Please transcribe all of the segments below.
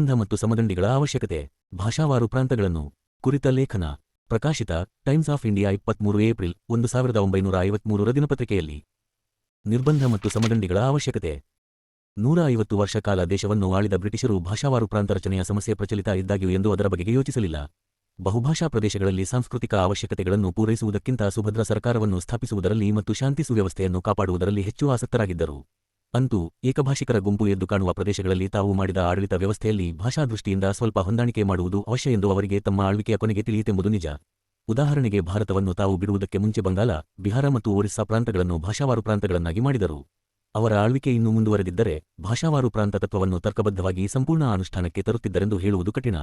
ನಿರ್ಬಂಧ ಮತ್ತು ಸಮದಂಡಿಗಳ ಅವಶ್ಯಕತೆ. ಭಾಷಾವಾರು ಪ್ರಾಂತಗಳನ್ನು ಕುರಿತ ಲೇಖನ ಪ್ರಕಾಶಿತ ಟೈಮ್ಸ್ ಆಫ್ ಇಂಡಿಯಾ ಇಪ್ಪತ್ಮೂರು ಏಪ್ರಿಲ್ ಒಂದು ಸಾವಿರದ ಒಂಬೈನೂರ ಐವತ್ಮೂರರ ದಿನಪತ್ರಿಕೆಯಲ್ಲಿ. ನಿರ್ಬಂಧ ಮತ್ತು ಸಮದಂಡಿಗಳ ಅವಶ್ಯಕತೆ. ನೂರ ಐವತ್ತು ವರ್ಷ ಕಾಲ ದೇಶವನ್ನು ಆಳಿದ ಬ್ರಿಟಿಷರು ಭಾಷಾವಾರು ಪ್ರಾಂತ ರಚನೆಯ ಸಮಸ್ಯೆ ಪ್ರಚಲಿತ ಇದ್ದಾಗ್ಯೂ ಎಂದು ಅದರ ಬಗೆಗೆ ಯೋಚಿಸಲಿಲ್ಲ. ಬಹುಭಾಷಾ ಪ್ರದೇಶಗಳಲ್ಲಿ ಸಾಂಸ್ಕೃತಿಕ ಅವಶ್ಯಕತೆಗಳನ್ನು ಪೂರೈಸುವುದಕ್ಕಿಂತ ಸುಭದ್ರ ಸರ್ಕಾರವನ್ನು ಸ್ಥಾಪಿಸುವುದರಲ್ಲಿ ಮತ್ತು ಶಾಂತಿ ಸುವ್ಯವಸ್ಥೆಯನ್ನು ಕಾಪಾಡುವುದರಲ್ಲಿ ಹೆಚ್ಚು ಆಸಕ್ತರಾಗಿದ್ದರು. ಅಂತೂ ಏಕಭಾಷಿಕರ ಗುಂಪು ಎದ್ದು ಕಾಣುವ ಪ್ರದೇಶಗಳಲ್ಲಿ ತಾವು ಮಾಡಿದ ಆಡಳಿತ ವ್ಯವಸ್ಥೆಯಲ್ಲಿ ಭಾಷಾ ದೃಷ್ಟಿಯಿಂದ ಸ್ವಲ್ಪ ಹೊಂದಾಣಿಕೆ ಮಾಡುವುದು ಅವಶ್ಯ ಎಂದು ಅವರಿಗೆ ತಮ್ಮ ಆಳ್ವಿಕೆಯ ಕೊನೆಗೆ ತಿಳಿಯಿತೆಂಬುದು ನಿಜ. ಉದಾಹರಣೆಗೆ ಭಾರತವನ್ನು ತಾವು ಬಿಡುವುದಕ್ಕೆ ಮುಂಚೆ ಬಂಗಾಲ ಬಿಹಾರ ಮತ್ತು ಒರಿಸ್ಸಾ ಪ್ರಾಂತಗಳನ್ನು ಭಾಷಾವಾರು ಪ್ರಾಂತಗಳನ್ನಾಗಿ ಮಾಡಿದರು. ಅವರ ಆಳ್ವಿಕೆ ಇನ್ನೂ ಮುಂದುವರೆದಿದ್ದರೆ ಭಾಷಾವಾರು ಪ್ರಾಂತ ತತ್ವವನ್ನು ತರ್ಕಬದ್ಧವಾಗಿ ಸಂಪೂರ್ಣ ಅನುಷ್ಠಾನಕ್ಕೆ ತರುತ್ತಿದ್ದರೆಂದು ಹೇಳುವುದು ಕಠಿಣ.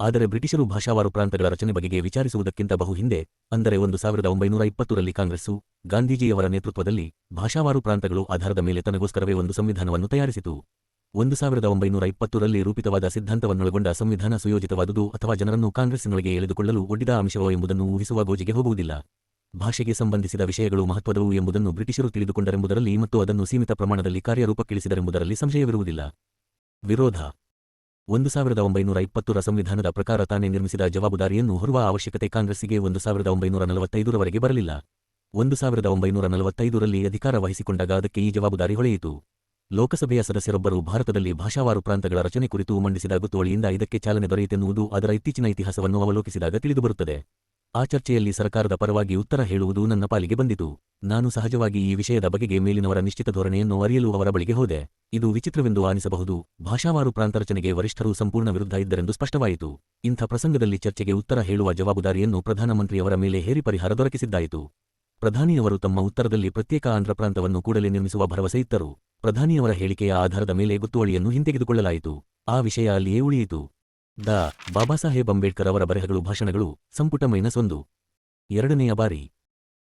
ಆದರೆ ಬ್ರಿಟಿಷರು ಭಾಷಾವಾರು ಪ್ರಾಂತಗಳ ರಚನೆ ಬಗೆಗೆ ವಿಚಾರಿಸುವುದಕ್ಕಿಂತ ಬಹು ಹಿಂದೆ, ಅಂದರೆ ಒಂದು ಸಾವಿರದ ಒಂಬೈನೂರ ಇಪ್ಪತ್ತರಲ್ಲಿ ಕಾಂಗ್ರೆಸ್ಸು ಗಾಂಧೀಜಿಯವರ ನೇತೃತ್ವದಲ್ಲಿ ಭಾಷಾವಾರು ಪ್ರಾಂತಗಳು ಆಧಾರದ ಮೇಲೆ ತನಗೋಸ್ಕರವೇ ಒಂದು ಸಂವಿಧಾನವನ್ನು ತಯಾರಿಸಿತು. ಒಂದು ಸಾವಿರದ ಒಂಬೈನೂರ ಇಪ್ಪತ್ತರಲ್ಲಿ ರೂಪಿತವಾದ ಸಿದ್ಧಾಂತವನ್ನೊಳಗೊಂಡ ಸಂವಿಧಾನ ಸುಯೋಜಿತವಾದುದು ಅಥವಾ ಜನರನ್ನು ಕಾಂಗ್ರೆಸ್ಸಿನೊಳಗೆ ಎಳೆದುಕೊಳ್ಳಲು ಒಡ್ಡಿದ ಅಂಶವೋ ಎಂಬುದನ್ನು ಊಹಿಸುವ ಗೋಜಿಗೆ ಹೋಗುವುದಿಲ್ಲ. ಭಾಷೆಗೆ ಸಂಬಂಧಿಸಿದ ವಿಷಯಗಳು ಮಹತ್ವದವು ಎಂಬುದನ್ನು ಬ್ರಿಟಿಷರು ತಿಳಿದುಕೊಂಡರೆಂಬುದರಲ್ಲಿ ಮತ್ತು ಅದನ್ನು ಸೀಮಿತ ಪ್ರಮಾಣದಲ್ಲಿ ಕಾರ್ಯರೂಪಕ್ಕಿಳಿಸಿದರೆಂಬುದರಲ್ಲಿ ಸಂಶಯವಿರುವುದಿಲ್ಲ. ವಿರೋಧ. ಒಂದು ಸಾವಿರದ ಒಂಬೈನೂರ ಇಪ್ಪತ್ತರ ಸಂವಿಧಾನದ ಪ್ರಕಾರ ತಾನೇ ನಿರ್ಮಿಸಿದ ಜವಾಬ್ದಾರಿಯನ್ನು ಹೊರುವ ಅವಶ್ಯಕತೆ ಕಾಂಗ್ರೆಸ್ಸಿಗೆ ಒಂದು ಸಾವಿರದ ಒಂಬೈನೂರ ನಲವತ್ತೈದರವರೆಗೆ ಬರಲಿಲ್ಲ. ಒಂದು ಸಾವಿರದ ಒಂಬೈನೂರ ನಲವತ್ತೈದರಲ್ಲಿ ಅಧಿಕಾರ ವಹಿಸಿಕೊಂಡಾಗ ಅದಕ್ಕೆ ಈ ಜವಾಬ್ದಾರಿ ಹೊಳೆಯಿತು. ಲೋಕಸಭೆಯ ಸದಸ್ಯರೊಬ್ಬರು ಭಾರತದಲ್ಲಿ ಭಾಷಾವಾರು ಪ್ರಾಂತಗಳ ರಚನೆ ಕುರಿತು ಮಂಡಿಸಿದ ಗೊತ್ತುವಳಿಯಿಂದ ಇದಕ್ಕೆ ಚಾಲನೆ ದೊರೆಯಿತೆನ್ನುವುದು ಅದರ ಇತ್ತೀಚಿನ ಇತಿಹಾಸವನ್ನು ಅವಲೋಕಿಸಿದಾಗ ತಿಳಿದುಬರುತ್ತದೆ. ಆ ಚರ್ಚೆಯಲ್ಲಿ ಸರ್ಕಾರದ ಪರವಾಗಿ ಉತ್ತರ ಹೇಳುವುದು ನನ್ನ ಪಾಲಿಗೆ ಬಂದಿತು. ನಾನು ಸಹಜವಾಗಿ ಈ ವಿಷಯದ ಬಗೆಗೆ ಮೇಲಿನವರ ನಿಶ್ಚಿತ ಧೋರಣೆಯನ್ನು ಅರಿಯಲು ಅವರ ಬಳಿಗೆ ಹೋದೆ. ಇದು ವಿಚಿತ್ರವೆಂದು ಆನಿಸಬಹುದು. ಭಾಷಾವಾರು ಪ್ರಾಂತರಚನೆಗೆ ವರಿಷ್ಠರು ಸಂಪೂರ್ಣ ವಿರುದ್ಧ ಇದ್ದರೆಂದು ಸ್ಪಷ್ಟವಾಯಿತು. ಇಂಥ ಪ್ರಸಂಗದಲ್ಲಿ ಚರ್ಚೆಗೆ ಉತ್ತರ ಹೇಳುವ ಜವಾಬ್ದಾರಿಯನ್ನು ಪ್ರಧಾನಮಂತ್ರಿಯವರ ಮೇಲೆ ಹೇರಿ ಪರಿಹಾರ ದೊರಕಿಸಿದ್ದಾಯಿತು. ಪ್ರಧಾನಿಯವರು ತಮ್ಮ ಉತ್ತರದಲ್ಲಿ ಪ್ರತ್ಯೇಕ ಆಂಧ್ರ ಪ್ರಾಂತವನ್ನು ಕೂಡಲೇ ನಿರ್ಮಿಸುವ ಭರವಸೆ ಇತ್ತರು. ಪ್ರಧಾನಿಯವರ ಹೇಳಿಕೆಯ ಆಧಾರದ ಮೇಲೆ ಗೊತ್ತುವಳಿಯನ್ನು ಹಿಂತೆಗೆದುಕೊಳ್ಳಲಾಯಿತು. ಆ ವಿಷಯ ಅಲ್ಲಿಯೇ ಉಳಿಯಿತು. ದ ಬಾಬಾಸಾಹೇಬ್ ಅಂಬೇಡ್ಕರ್ ಅವರ ಬರೆಹಗಳು ಭಾಷಣಗಳು ಸಂಪುಟ ಮೈನಸ್ ಒಂದು. ಎರಡನೆಯ ಬಾರಿ.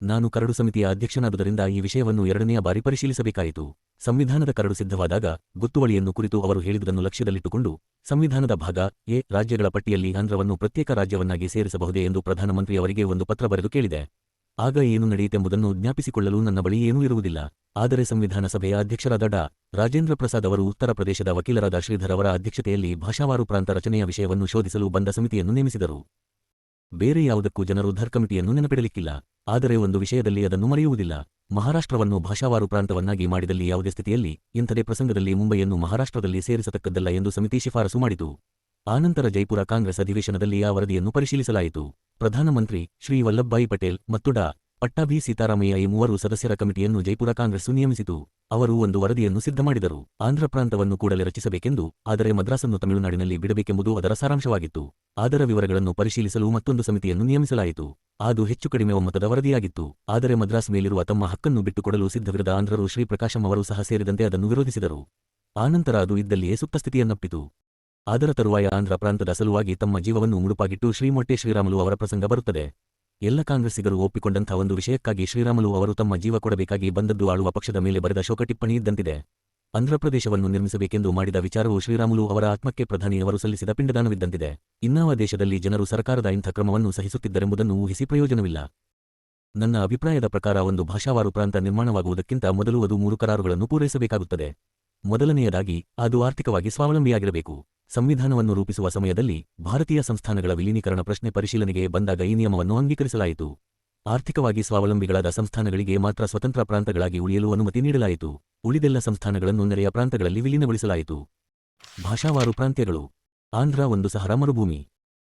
ನಾನು ಕರಡು ಸಮಿತಿಯ ಅಧ್ಯಕ್ಷನಾದುದರಿಂದ ಈ ವಿಷಯವನ್ನು ಎರಡನೆಯ ಬಾರಿ ಪರಿಶೀಲಿಸಬೇಕಾಯಿತು. ಸಂವಿಧಾನದ ಕರಡು ಸಿದ್ಧವಾದಾಗ ಗೊತ್ತುವಳಿಯನ್ನು ಕುರಿತು ಅವರು ಹೇಳಿದುದನ್ನು ಲಕ್ಷ್ಯದಲ್ಲಿಟ್ಟುಕೊಂಡು ಸಂವಿಧಾನದ ಭಾಗ ಎ ರಾಜ್ಯಗಳ ಪಟ್ಟಿಯಲ್ಲಿ ಆಂಧ್ರವನ್ನು ಪ್ರತ್ಯೇಕ ರಾಜ್ಯವನ್ನಾಗಿ ಸೇರಿಸಬಹುದೇ ಎಂದು ಪ್ರಧಾನಮಂತ್ರಿಯವರಿಗೆ ಒಂದು ಪತ್ರ ಬರೆದು ಕೇಳಿದೆ. ಆಗ ಏನು ನಡೆಯಿತೆಂಬುದನ್ನು ಜ್ಞಾಪಿಸಿಕೊಳ್ಳಲು ನನ್ನ ಬಳಿ ಏನೂ ಇರುವುದಿಲ್ಲ. ಆದರೆ ಸಂವಿಧಾನ ಸಭೆಯ ಅಧ್ಯಕ್ಷರಾದ ಡಾ. ರಾಜೇಂದ್ರ ಪ್ರಸಾದ್ ಅವರು ಉತ್ತರ ಪ್ರದೇಶದ ವಕೀಲರಾದ ಶ್ರೀಧರ್ ಅವರ ಅಧ್ಯಕ್ಷತೆಯಲ್ಲಿ ಭಾಷಾವಾರು ಪ್ರಾಂತ ರಚನೆಯ ವಿಷಯವನ್ನು ಶೋಧಿಸಲು ಬಂದ ಸಮಿತಿಯನ್ನು ನೇಮಿಸಿದರು. ಬೇರೆ ಯಾವುದಕ್ಕೂ ಜನರು ಧರ್ ಕಮಿಟಿಯನ್ನು ನೆನಪಿಡಲಿಕ್ಕಿಲ್ಲ. ಆದರೆ ಒಂದು ವಿಷಯದಲ್ಲಿ ಅದನ್ನು ಮರೆಯುವುದಿಲ್ಲ. ಮಹಾರಾಷ್ಟ್ರವನ್ನು ಭಾಷಾವಾರು ಪ್ರಾಂತವನ್ನಾಗಿ ಮಾಡಿದಲ್ಲಿ ಯಾವುದೇ ಸ್ಥಿತಿಯಲ್ಲಿ, ಇಂಥದೇ ಪ್ರಸಂಗದಲ್ಲಿ ಮುಂಬೈಯನ್ನು ಮಹಾರಾಷ್ಟ್ರದಲ್ಲಿ ಸೇರಿಸತಕ್ಕದ್ದಲ್ಲ ಎಂದು ಸಮಿತಿ ಶಿಫಾರಸು ಮಾಡಿತು. ಆನಂತರ ಜೈಪುರ ಕಾಂಗ್ರೆಸ್ ಅಧಿವೇಶನದಲ್ಲಿ ಆ ವರದಿಯನ್ನು ಪರಿಶೀಲಿಸಲಾಯಿತು. ಪ್ರಧಾನಮಂತ್ರಿ ಶ್ರೀ ವಲ್ಲಭಭಾಯಿ ಪಟೇಲ್ ಮತ್ತು ಡಾ. ಪಟ್ಟಾಭಿ ಸೀತಾರಾಮಯ್ಯ ಈ ಮೂವರು ಸದಸ್ಯರ ಕಮಿಟಿಯನ್ನು ಜೈಪುರ ಕಾಂಗ್ರೆಸ್ಸು ನಿಯಮಿಸಿತು. ಅವರು ಒಂದು ವರದಿಯನ್ನು ಸಿದ್ಧ ಮಾಡಿದರು. ಆಂಧ್ರ ಪ್ರಾಂತವನ್ನು ಕೂಡಲೇ ರಚಿಸಬೇಕೆಂದು ಆದರೆ ಮದ್ರಾಸನ್ನು ತಮಿಳುನಾಡಿನಲ್ಲಿ ಬಿಡಬೇಕೆಂಬುದು ಅದರ ಸಾರಾಂಶವಾಗಿತ್ತು. ಅದರ ವಿವರಗಳನ್ನು ಪರಿಶೀಲಿಸಲು ಮತ್ತೊಂದು ಸಮಿತಿಯನ್ನು ನಿಯಮಿಸಲಾಯಿತು. ಅದು ಹೆಚ್ಚು ಕಡಿಮೆ ಒಮ್ಮತದ ವರದಿಯಾಗಿತ್ತು. ಆದರೆ ಮದ್ರಾಸ್ ಮೇಲಿರುವ ತಮ್ಮ ಹಕ್ಕನ್ನು ಬಿಟ್ಟುಕೊಡಲು ಸಿದ್ಧವಿರದ ಆಂಧ್ರರು ಶ್ರೀ ಪ್ರಕಾಶಂ ಅವರು ಸಹ ಸೇರಿದಂತೆ ಅದನ್ನು ವಿರೋಧಿಸಿದರು. ಆನಂತರ ಅದು ಇದ್ದಲ್ಲಿಯೇ ಸುಪ್ತಸ್ಥಿತಿಯನ್ನಪ್ಪಿತು ಅದರ ತರುವಾಯ ಆಂಧ್ರ ಪ್ರಾಂತದ ಸಲುವಾಗಿ ತಮ್ಮ ಜೀವವನ್ನು ಮುಡುಪಾಗಿಟ್ಟು ಶ್ರೀಮೊಟ್ಟೆ ಶ್ರೀರಾಮಲು ಅವರ ಪ್ರಸಂಗ ಬರುತ್ತದೆ. ಎಲ್ಲ ಕಾಂಗ್ರೆಸ್ಸಿಗರು ಒಪ್ಪಿಕೊಂಡಂಥ ಒಂದು ವಿಷಯಕ್ಕಾಗಿ ಶ್ರೀರಾಮಲು ಅವರು ತಮ್ಮ ಜೀವ ಕೊಡಬೇಕಾಗಿ ಬಂದದ್ದು ಆಳುವ ಪಕ್ಷದ ಮೇಲೆ ಬರೆದ ಶೋಕ ಟಿಪ್ಪಣಿ ಇದ್ದಂತಿದೆ. ಆಂಧ್ರಪ್ರದೇಶವನ್ನು ನಿರ್ಮಿಸಬೇಕೆಂದು ಮಾಡಿದ ವಿಚಾರವು ಶ್ರೀರಾಮುಲು ಅವರ ಆತ್ಮಕ್ಕೆ ಪ್ರಧಾನಿಯವರು ಸಲ್ಲಿಸಿದ ಪಿಂಡದಾನವಿದ್ದಂತಿದೆ. ಇನ್ನಾವ ದೇಶದಲ್ಲಿ ಜನರು ಸರ್ಕಾರದ ಇಂಥ ಕ್ರಮವನ್ನು ಸಹಿಸುತ್ತಿದ್ದರೆಂಬುದನ್ನು ಊಹಿಸಿ ಪ್ರಯೋಜನವಿಲ್ಲ. ನನ್ನ ಅಭಿಪ್ರಾಯದ ಪ್ರಕಾರ ಒಂದು ಭಾಷಾವಾರು ಪ್ರಾಂತ ನಿರ್ಮಾಣವಾಗುವುದಕ್ಕಿಂತ ಮೊದಲು ಅದು ಮೂರು ಕರಾರುಗಳನ್ನು ಪೂರೈಸಬೇಕಾಗುತ್ತದೆ. ಮೊದಲನೆಯದಾಗಿ, ಅದು ಆರ್ಥಿಕವಾಗಿ ಸ್ವಾವಲಂಬಿಯಾಗಿರಬೇಕು. ಸಂವಿಧಾನವನ್ನು ರೂಪಿಸುವ ಸಮಯದಲ್ಲಿ ಭಾರತೀಯ ಸಂಸ್ಥಾನಗಳ ವಿಲೀನೀಕರಣ ಪ್ರಶ್ನೆ ಪರಿಶೀಲನೆಗೆ ಬಂದಾಗ ಈ ನಿಯಮವನ್ನು ಅಂಗೀಕರಿಸಲಾಯಿತು. ಆರ್ಥಿಕವಾಗಿ ಸ್ವಾವಲಂಬಿಗಳಾದ ಸಂಸ್ಥಾನಗಳಿಗೆ ಮಾತ್ರ ಸ್ವತಂತ್ರ ಪ್ರಾಂತಗಳಾಗಿ ಉಳಿಯಲು ಅನುಮತಿ ನೀಡಲಾಯಿತು. ಉಳಿದೆಲ್ಲ ಸಂಸ್ಥಾನಗಳನ್ನು ನೆರೆಯ ಪ್ರಾಂತಗಳಲ್ಲಿ ವಿಲೀನಗೊಳಿಸಲಾಯಿತು. ಭಾಷಾವಾರು ಪ್ರಾಂತ್ಯಗಳು. ಆಂಧ್ರ ಒಂದು ಸಹರ ಮರುಭೂಮಿ.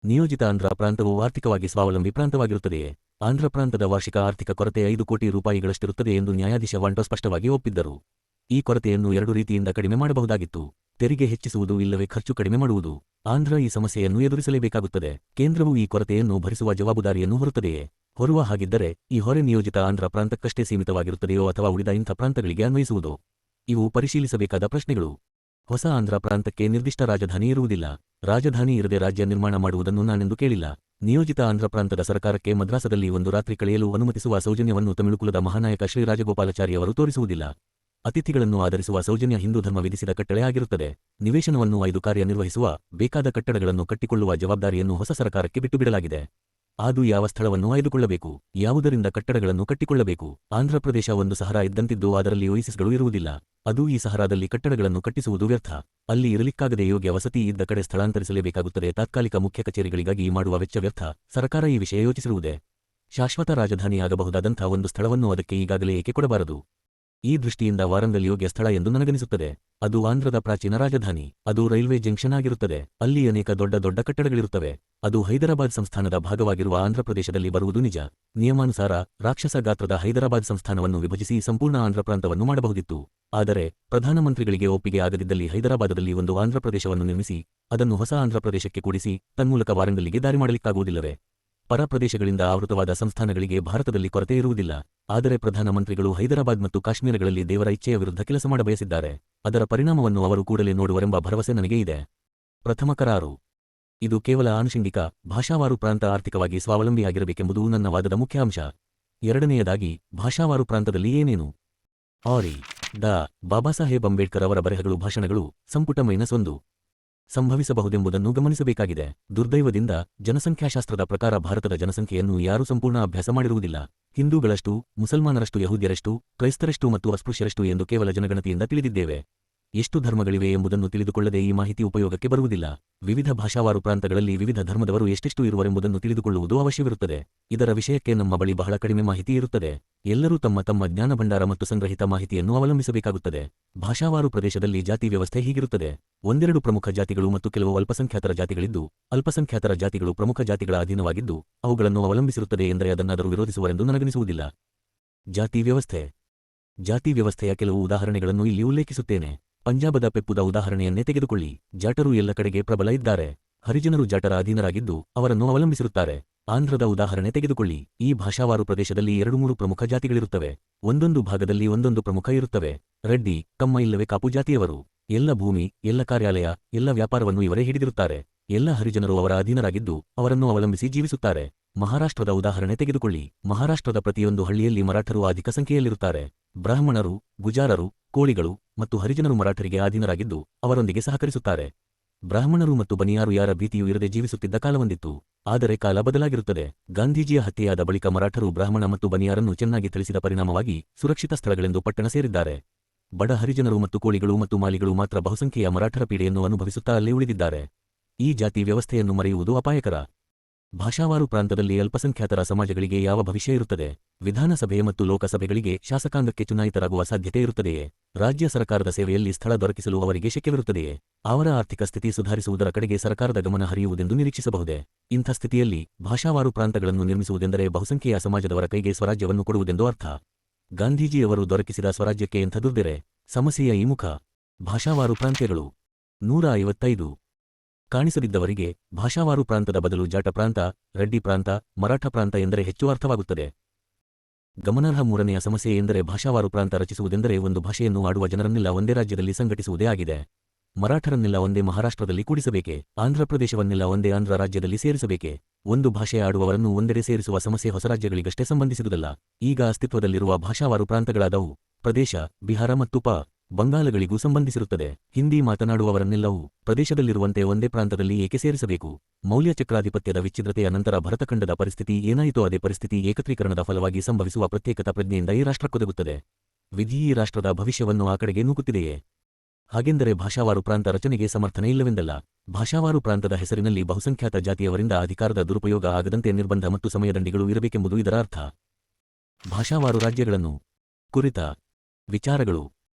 ನಿಯೋಜಿತ ಆಂಧ್ರ ಪ್ರಾಂತವು ಆರ್ಥಿಕವಾಗಿ ಸ್ವಾವಲಂಬಿ ಪ್ರಾಂತವಾಗಿರುತ್ತದೆಯೇ? ಆಂಧ್ರ ಪ್ರಾಂತದ ವಾರ್ಷಿಕ ಆರ್ಥಿಕ ಕೊರತೆ ಐದು ಕೋಟಿ ರೂಪಾಯಿಗಳಷ್ಟಿರುತ್ತದೆ ಎಂದು ನ್ಯಾಯಾಧೀಶ ವಾಂಟೋ ಸ್ಪಷ್ಟವಾಗಿ ಒಪ್ಪಿದ್ದರು. ಈ ಕೊರತೆಯನ್ನು ಎರಡು ರೀತಿಯಿಂದ ಕಡಿಮೆ ಮಾಡಬಹುದಾಗಿತ್ತು. ತೆರಿಗೆ ಹೆಚ್ಚಿಸುವುದು ಇಲ್ಲವೇ ಖರ್ಚು ಕಡಿಮೆ ಮಾಡುವುದು. ಆಂಧ್ರ ಈ ಸಮಸ್ಯೆಯನ್ನು ಎದುರಿಸಲೇಬೇಕಾಗುತ್ತದೆ. ಕೇಂದ್ರವು ಈ ಕೊರತೆಯನ್ನು ಭರಿಸುವ ಜವಾಬ್ದಾರಿಯನ್ನು ಹೊರುತ್ತದೆಯೇ? ಹೊರುವ ಹಾಗಿದ್ದರೆ ಈ ಹೊರೆ ನಿಯೋಜಿತ ಆಂಧ್ರ ಪ್ರಾಂತಕ್ಕಷ್ಟೇ ಸೀಮಿತವಾಗಿರುತ್ತದೆಯೋ ಅಥವಾ ಉಳಿದ ಇಂಥ ಪ್ರಾಂತಗಳಿಗೆ ಅನ್ವಯಿಸುವುದೋ? ಇವು ಪರಿಶೀಲಿಸಬೇಕಾದ ಪ್ರಶ್ನೆಗಳು. ಹೊಸ ಆಂಧ್ರ ಪ್ರಾಂತಕ್ಕೆ ನಿರ್ದಿಷ್ಟ ರಾಜಧಾನಿ ಇರುವುದಿಲ್ಲ. ರಾಜಧಾನಿ ಇರದೆ ರಾಜ್ಯ ನಿರ್ಮಾಣ ಮಾಡುವುದನ್ನು ನಾನೆಂದು ಕೇಳಿಲ್ಲ. ನಿಯೋಜಿತ ಆಂಧ್ರ ಪ್ರಾಂತದ ಸರ್ಕಾರಕ್ಕೆ ಮದ್ರಾಸದಲ್ಲಿ ಒಂದು ರಾತ್ರಿ ಕಳೆಯಲು ಅನುಮತಿಸುವ ಸೌಜನ್ಯವನ್ನು ತಮಿಳುಕುಲದ ಮಹಾನಾಯಕ ಶ್ರೀ ರಾಜಗೋಪಾಲಾಚಾರಿ ಅವರು ತೋರಿಸುವುದಿಲ್ಲ. ಅತಿಥಿಗಳನ್ನು ಆಧರಿಸುವ ಸೌಜನ್ಯ ಹಿಂದೂ ಧರ್ಮ ವಿಧಿಸಿದ ಕಟ್ಟಳೆಯಾಗಿರುತ್ತದೆ ನಿವೇಶನವನ್ನು ಆಯ್ದು ಕಾರ್ಯನಿರ್ವಹಿಸುವ ಬೇಕಾದ ಕಟ್ಟಡಗಳನ್ನು ಕಟ್ಟಿಕೊಳ್ಳುವ ಜವಾಬ್ದಾರಿಯನ್ನು ಹೊಸ ಸರ್ಕಾರಕ್ಕೆ ಬಿಟ್ಟುಬಿಡಲಾಗಿದೆ. ಅದು ಯಾವ ಸ್ಥಳವನ್ನು ಆಯ್ದುಕೊಳ್ಳಬೇಕು? ಯಾವುದರಿಂದ ಕಟ್ಟಡಗಳನ್ನು ಕಟ್ಟಿಕೊಳ್ಳಬೇಕು? ಆಂಧ್ರಪ್ರದೇಶ ಒಂದು ಸಹರ ಇದ್ದಂತಿದ್ದು ಅದರಲ್ಲಿ ಒಯಿಸಿಸ್ಗಳು ಇರುವುದಿಲ್ಲ. ಅದು ಈ ಸಹರಾದಲ್ಲಿ ಕಟ್ಟಡಗಳನ್ನು ಕಟ್ಟಿಸುವುದು ವ್ಯರ್ಥ. ಅಲ್ಲಿ ಇರಲಿಕ್ಕಾಗದೆ ಯೋಗ್ಯ ವಸತಿ ಇದ್ದ ಕಡೆ ಸ್ಥಳಾಂತರಿಸಲೇಬೇಕಾಗುತ್ತದೆ. ತಾತ್ಕಾಲಿಕ ಮುಖ್ಯ ಕಚೇರಿಗಳಿಗಾಗಿ ಮಾಡುವ ವೆಚ್ಚ ವ್ಯರ್ಥ. ಸರ್ಕಾರ ಈ ವಿಷಯ ಯೋಚಿಸಿರುವುದೇ? ಶಾಶ್ವತ ರಾಜಧಾನಿಯಾಗಬಹುದಾದಂಥ ಒಂದು ಸ್ಥಳವನ್ನು ಅದಕ್ಕೆ ಈಗಾಗಲೇ ಏಕೆ ಕೊಡಬಾರದು? ಈ ದೃಷ್ಟಿಯಿಂದ ವಾರಂಗಲ್ ಯೋಗ್ಯ ಸ್ಥಳ ಎಂದು ನನಗನಿಸುತ್ತದೆ. ಅದು ಆಂಧ್ರದ ಪ್ರಾಚೀನ ರಾಜಧಾನಿ. ಅದು ರೈಲ್ವೆ ಜಂಕ್ಷನ್ ಆಗಿರುತ್ತದೆ. ಅಲ್ಲಿ ಅನೇಕ ದೊಡ್ಡ ದೊಡ್ಡ ಕಟ್ಟಡಗಳಿರುತ್ತವೆ. ಅದು ಹೈದರಾಬಾದ್ ಸಂಸ್ಥಾನದ ಭಾಗವಾಗಿರುವ ಆಂಧ್ರಪ್ರದೇಶದಲ್ಲಿ ಬರುವುದು ನಿಜ. ನಿಯಮಾನುಸಾರ ರಾಕ್ಷಸ ಗಾತ್ರದ ಹೈದರಾಬಾದ್ ಸಂಸ್ಥಾನವನ್ನು ವಿಭಜಿಸಿ ಸಂಪೂರ್ಣ ಆಂಧ್ರ ಪ್ರಾಂತವನ್ನು ಮಾಡಬಹುದಿತ್ತು. ಆದರೆ ಪ್ರಧಾನಮಂತ್ರಿಗಳಿಗೆ ಒಪ್ಪಿಗೆ ಆಗದಿದ್ದಲ್ಲಿ ಹೈದರಾಬಾದದಲ್ಲಿ ಒಂದು ಆಂಧ್ರಪ್ರದೇಶವನ್ನು ನಿರ್ಮಿಸಿ, ಅದನ್ನು ಹೊಸ ಆಂಧ್ರಪ್ರದೇಶಕ್ಕೆ ಕೂಡಿಸಿ, ತನ್ಮೂಲಕ ವಾರಂಗಲ್ಲಿಗೆ ದಾರಿ ಮಾಡಲಿಕ್ಕಾಗುವುದಿಲ್ಲವೇ. ಪರ ಪ್ರದೇಶಗಳಿಂದ ಆವೃತವಾದ ಸಂಸ್ಥಾನಗಳಿಗೆ ಭಾರತದಲ್ಲಿ ಕೊರತೆ ಇರುವುದಿಲ್ಲ. ಆದರೆ ಪ್ರಧಾನಮಂತ್ರಿಗಳು ಹೈದರಾಬಾದ್ ಮತ್ತು ಕಾಶ್ಮೀರಗಳಲ್ಲಿ ದೇವರ ಇಚ್ಛೆಯ ವಿರುದ್ಧ ಕೆಲಸ ಮಾಡಬಯಸಿದ್ದಾರೆ ಅದರ ಪರಿಣಾಮವನ್ನು ಅವರು ಕೂಡಲೇ ನೋಡುವರೆಂಬ ಭರವಸೆ ನನಗೆ ಇದೆ. ಪ್ರಥಮ ಕರಾರು. ಇದು ಕೇವಲ ಆನುಷಂಗಿಕ, ಭಾಷಾವಾರು ಪ್ರಾಂತ ಆರ್ಥಿಕವಾಗಿ ಸ್ವಾವಲಂಬಿಯಾಗಿರಬೇಕೆಂಬುದು ನನ್ನ ವಾದದ ಮುಖ್ಯ ಅಂಶ ಎರಡನೆಯದಾಗಿ, ಭಾಷಾವಾರು ಪ್ರಾಂತದಲ್ಲಿ ಏನೇನು? ಆರಿ ಬಾಬಾ ಬಾಬಾಸಾಹೇಬ್ ಅಂಬೇಡ್ಕರ್ ಅವರ ಬರೆಹಗಳು ಭಾಷಣಗಳು, ಸಂಪುಟ ಮೈನಸ್ ಒಂದು. ಸಂಭವಿಸಬಹುದೆಂಬುದನ್ನು ಗಮನಿಸಬೇಕಾಗಿದೆ. ದುರ್ದೈವದಿಂದ ಜನಸಂಖ್ಯಾಶಾಸ್ತ್ರದ ಪ್ರಕಾರ ಭಾರತದ ಜನಸಂಖ್ಯೆಯನ್ನು ಯಾರೂ ಸಂಪೂರ್ಣ ಅಭ್ಯಾಸ ಮಾಡಿರುವುದಿಲ್ಲ. ಹಿಂದೂಗಳಷ್ಟು, ಮುಸಲ್ಮಾನರಷ್ಟು, ಯಹೂದಿಯರಷ್ಟು, ಕ್ರೈಸ್ತರಷ್ಟು ಮತ್ತು ಅಸ್ಪೃಶ್ಯರಷ್ಟು ಎಂದು ಕೇವಲ ಜನಗಣತಿಯಿಂದ ತಿಳಿದಿದ್ದೇವೆ. ಎಷ್ಟು ಧರ್ಮಗಳಿವೆ ಎಂಬುದನ್ನು ತಿಳಿದುಕೊಳ್ಳದೆ ಈ ಮಾಹಿತಿ ಉಪಯೋಗಕ್ಕೆ ಬರುವುದಿಲ್ಲ. ವಿವಿಧ ಭಾಷಾವಾರು ಪ್ರಾಂತಗಳಲ್ಲಿ ವಿವಿಧ ಧರ್ಮದವರು ಎಷ್ಟೆಷ್ಟು ಇರುವರೆಂಬುದನ್ನು ತಿಳಿದುಕೊಳ್ಳುವುದು ಅವಶ್ಯವಿರುತ್ತದೆ. ಇದರ ವಿಷಯಕ್ಕೆ ನಮ್ಮ ಬಳಿ ಬಹಳ ಕಡಿಮೆ ಮಾಹಿತಿ ಇರುತ್ತದೆ. ಎಲ್ಲರೂ ತಮ್ಮ ತಮ್ಮ ಜ್ಞಾನಭಂಡಾರ ಮತ್ತು ಸಂಗ್ರಹಿತ ಮಾಹಿತಿಯನ್ನು ಅವಲಂಬಿಸಬೇಕಾಗುತ್ತದೆ. ಭಾಷಾವಾರು ಪ್ರದೇಶದಲ್ಲಿ ಜಾತಿ ವ್ಯವಸ್ಥೆ ಹೀಗಿರುತ್ತದೆ. ಒಂದೆರಡು ಪ್ರಮುಖ ಜಾತಿಗಳು ಮತ್ತು ಕೆಲವು ಅಲ್ಪಸಂಖ್ಯಾತರ ಜಾತಿಗಳಿದ್ದು, ಅಲ್ಪಸಂಖ್ಯಾತರ ಜಾತಿಗಳು ಪ್ರಮುಖ ಜಾತಿಗಳ ಅಧೀನವಾಗಿದ್ದು, ಅವುಗಳನ್ನು ಅವಲಂಬಿಸಿರುತ್ತದೆ ಎಂದರೆ ಅದನ್ನಾದರೂ ವಿರೋಧಿಸುವರೆಂದು ನನಗನಿಸುವುದಿಲ್ಲ. ಜಾತಿ ವ್ಯವಸ್ಥೆ. ಜಾತಿ ವ್ಯವಸ್ಥೆಯ ಕೆಲವು ಉದಾಹರಣೆಗಳನ್ನು ಇಲ್ಲಿ ಉಲ್ಲೇಖಿಸುತ್ತೇನೆ. ಪಂಜಾಬದ ಪೆಪ್ಪುದ ಉದಾಹರಣೆಯನ್ನೇ ತೆಗೆದುಕೊಳ್ಳಿ. ಜಾಟರು ಎಲ್ಲ ಕಡೆಗೆ ಪ್ರಬಲ ಇದ್ದಾರೆ. ಹರಿಜನರು ಜಾಟರ ಅಧೀನರಾಗಿದ್ದು, ಅವರನ್ನು ಅವಲಂಬಿಸಿರುತ್ತಾರೆ. ಆಂಧ್ರದ ಉದಾಹರಣೆ ತೆಗೆದುಕೊಳ್ಳಿ. ಈ ಭಾಷಾವಾರು ಪ್ರದೇಶದಲ್ಲಿ ಎರಡು ಮೂರು ಪ್ರಮುಖ ಜಾತಿಗಳಿರುತ್ತವೆ. ಒಂದೊಂದು ಭಾಗದಲ್ಲಿ ಒಂದೊಂದು ಪ್ರಮುಖ ಇರುತ್ತವೆ. ರೆಡ್ಡಿ ಕಮ್ಮ ಇಲ್ಲವೇ ಕಾಪು ಜಾತಿಯವರು. ಎಲ್ಲ ಭೂಮಿ, ಎಲ್ಲ ಕಾರ್ಯಾಲಯ, ಎಲ್ಲ ವ್ಯಾಪಾರವನ್ನು ಇವರೇ ಹಿಡಿದಿರುತ್ತಾರೆ. ಎಲ್ಲ ಹರಿಜನರು ಅವರ ಅಧೀನರಾಗಿದ್ದು ಅವರನ್ನು ಅವಲಂಬಿಸಿ ಜೀವಿಸುತ್ತಾರೆ. ಮಹಾರಾಷ್ಟ್ರದ ಉದಾಹರಣೆ ತೆಗೆದುಕೊಳ್ಳಿ. ಮಹಾರಾಷ್ಟ್ರದ ಪ್ರತಿಯೊಂದು ಹಳ್ಳಿಯಲ್ಲಿ ಮರಾಠರು ಅಧಿಕ ಸಂಖ್ಯೆಯಲ್ಲಿರುತ್ತಾರೆ. ಬ್ರಾಹ್ಮಣರು, ಗುಜಾರರು, ಕೋಳಿಗಳು ಮತ್ತು ಹರಿಜನರು ಮರಾಠರಿಗೆ ಅಧೀನರಾಗಿದ್ದು ಅವರೊಂದಿಗೆ ಸಹಕರಿಸುತ್ತಾರೆ. ಬ್ರಾಹ್ಮಣರು ಮತ್ತು ಬನಿಯಾರು ಯಾರ ಭೀತಿಯೂ ಇರದೆ ಜೀವಿಸುತ್ತಿದ್ದ ಕಾಲವೊಂದಿತ್ತು. ಆದರೆ ಕಾಲ ಬದಲಾಗಿರುತ್ತದೆ. ಗಾಂಧೀಜಿಯ ಹತ್ಯೆಯಾದ ಬಳಿಕ ಮರಾಠರು ಬ್ರಾಹ್ಮಣ ಮತ್ತು ಬನಿಯಾರನ್ನು ಚೆನ್ನಾಗಿ ತಿಳಿಸಿದ ಪರಿಣಾಮವಾಗಿ ಸುರಕ್ಷಿತ ಸ್ಥಳಗಳೆಂದು ಪಟ್ಟಣ ಸೇರಿದ್ದಾರೆ. ಬಡ ಹರಿಜನರು ಮತ್ತು ಕೋಳಿಗಳು ಮತ್ತು ಮಾಲಿಗಳು ಮಾತ್ರ ಬಹುಸಂಖ್ಯೆಯ ಮರಾಠರ ಪೀಡೆಯನ್ನು ಅನುಭವಿಸುತ್ತಾ ಅಲ್ಲೇ ಉಳಿದಿದ್ದಾರೆ. ಈ ಜಾತಿ ವ್ಯವಸ್ಥೆಯನ್ನು ಮರೆಯುವುದು ಅಪಾಯಕರ. ಭಾಷಾವಾರು ಪ್ರಾಂತದಲ್ಲಿ ಅಲ್ಪಸಂಖ್ಯಾತರ ಸಮಾಜಗಳಿಗೆ ಯಾವ ಭವಿಷ್ಯ ಇರುತ್ತದೆ? ವಿಧಾನಸಭೆ ಮತ್ತು ಲೋಕಸಭೆಗಳಿಗೆ ಶಾಸಕಾಂಗಕ್ಕೆ ಚುನಾಯಿತರಾಗುವ ಸಾಧ್ಯತೆ ಇರುತ್ತದೆಯೇ? ರಾಜ್ಯ ಸರ್ಕಾರದ ಸೇವೆಯಲ್ಲಿ ಸ್ಥಳ ದೊರಕಿಸಲು ಅವರಿಗೆ ಶಕ್ಯವಿರುತ್ತದೆಯೇ? ಅವರ ಆರ್ಥಿಕ ಸ್ಥಿತಿ ಸುಧಾರಿಸುವುದರ ಕಡೆಗೆ ಸರ್ಕಾರದ ಗಮನ ಹರಿಯುವುದೆಂದು ನಿರೀಕ್ಷಿಸಬಹುದೇ? ಇಂಥ ಸ್ಥಿತಿಯಲ್ಲಿ ಭಾಷಾವಾರು ಪ್ರಾಂತಗಳನ್ನು ನಿರ್ಮಿಸುವುದೆಂದರೆ ಬಹುಸಂಖ್ಯೆಯ ಸಮಾಜದವರ ಕೈಗೆ ಸ್ವರಾಜ್ಯವನ್ನು ಕೊಡುವುದೆಂದು ಅರ್ಥ. ಗಾಂಧೀಜಿಯವರು ದೊರಕಿಸಿದ ಸ್ವರಾಜ್ಯಕ್ಕೆ ಎಂಥ ದುರ್ದಿರೆ ಸಮಸ್ಯೆಯ ಈ ಮುಖ. ಭಾಷಾವಾರು ಪ್ರಾಂತ್ಯಗಳು. ನೂರ ಐವತ್ತೈದು. ಕಾಣಿಸದಿದ್ದವರಿಗೆ ಭಾಷಾವಾರು ಪ್ರಾಂತದ ಬದಲು ಜಾಟ ಪ್ರಾಂತ, ರೆಡ್ಡಿ ಪ್ರಾಂತ, ಮರಾಠ ಪ್ರಾಂತ ಎಂದರೆ ಹೆಚ್ಚು ಅರ್ಥವಾಗುತ್ತದೆ. ಗಮನಾರ್ಹ ಮೂರನೆಯ ಸಮಸ್ಯೆ ಎಂದರೆ ಭಾಷಾವಾರು ಪ್ರಾಂತ ರಚಿಸುವುದೆಂದರೆ ಒಂದು ಭಾಷೆಯನ್ನು ಆಡುವ ಜನರನ್ನೆಲ್ಲ ಒಂದೇ ರಾಜ್ಯದಲ್ಲಿ ಸಂಘಟಿಸುವುದೇ ಆಗಿದೆ. ಮರಾಠರನ್ನೆಲ್ಲ ಒಂದೇ ಮಹಾರಾಷ್ಟ್ರದಲ್ಲಿ ಕೂಡಿಸಬೇಕೆ? ಆಂಧ್ರಪ್ರದೇಶವನ್ನೆಲ್ಲ ಒಂದೇ ಆಂಧ್ರ ರಾಜ್ಯದಲ್ಲಿ ಸೇರಿಸಬೇಕೆ? ಒಂದು ಭಾಷೆ ಆಡುವವರನ್ನು ಒಂದೆಡೆ ಸೇರಿಸುವ ಸಮಸ್ಯೆ ಹೊಸ ರಾಜ್ಯಗಳಿಗಷ್ಟೇ ಸಂಬಂಧಿಸಿದುದಲ್ಲ. ಈಗ ಅಸ್ತಿತ್ವದಲ್ಲಿರುವ ಭಾಷಾವಾರು ಪ್ರಾಂತಗಳಾದವು. ಪ್ರದೇಶ, ಬಿಹಾರ ಮತ್ತು ಪ ಬಂಗಾಲಗಳಿಗೂ ಸಂಬಂಧಿಸಿರುತ್ತದೆ. ಹಿಂದಿ ಮಾತನಾಡುವವರನ್ನೆಲ್ಲವೂ ಪ್ರದೇಶದಲ್ಲಿರುವಂತೆ ಒಂದೇ ಪ್ರಾಂತದಲ್ಲಿ ಏಕೆ ಸೇರಿಸಬೇಕು? ಮೌಲ್ಯ ಚಕ್ರಾಧಿಪತ್ಯದ ವಿಚ್ಛಿದ್ರತೆಯ ನಂತರ ಭರತಖಂಡದ ಪರಿಸ್ಥಿತಿ ಏನಾಯಿತೋ ಅದೇ ಪರಿಸ್ಥಿತಿ ಏಕತ್ರೀಕರಣದ ಫಲವಾಗಿ ಸಂಭವಿಸುವ ಪ್ರತ್ಯೇಕತಾ ಪ್ರಜ್ಞೆಯಿಂದ ಈ ರಾಷ್ಟ್ರಕ್ಕೊದಗುತ್ತದೆ ವಿಧಿ ಈ ರಾಷ್ಟ್ರದ ಭವಿಷ್ಯವನ್ನು ಆ ಕಡೆಗೆ ನೂಕುತ್ತಿದೆಯೇ? ಹಾಗೆಂದರೆ ಭಾಷಾವಾರು ಪ್ರಾಂತ ರಚನೆಗೆ ಸಮರ್ಥನೆ ಇಲ್ಲವೆಂದಲ್ಲ. ಭಾಷಾವಾರು ಪ್ರಾಂತದ ಹೆಸರಿನಲ್ಲಿ ಬಹುಸಂಖ್ಯಾತ ಜಾತಿಯವರಿಂದ ಅಧಿಕಾರದ ದುರುಪಯೋಗ ಆಗದಂತೆ ನಿರ್ಬಂಧ ಮತ್ತು ಸಮಯದಂಡಿಗಳು ಇರಬೇಕೆಂಬುದು ಇದರ ಅರ್ಥ. ಭಾಷಾವಾರು ರಾಜ್ಯಗಳನ್ನು ಕುರಿತ ವಿಚಾರಗಳು.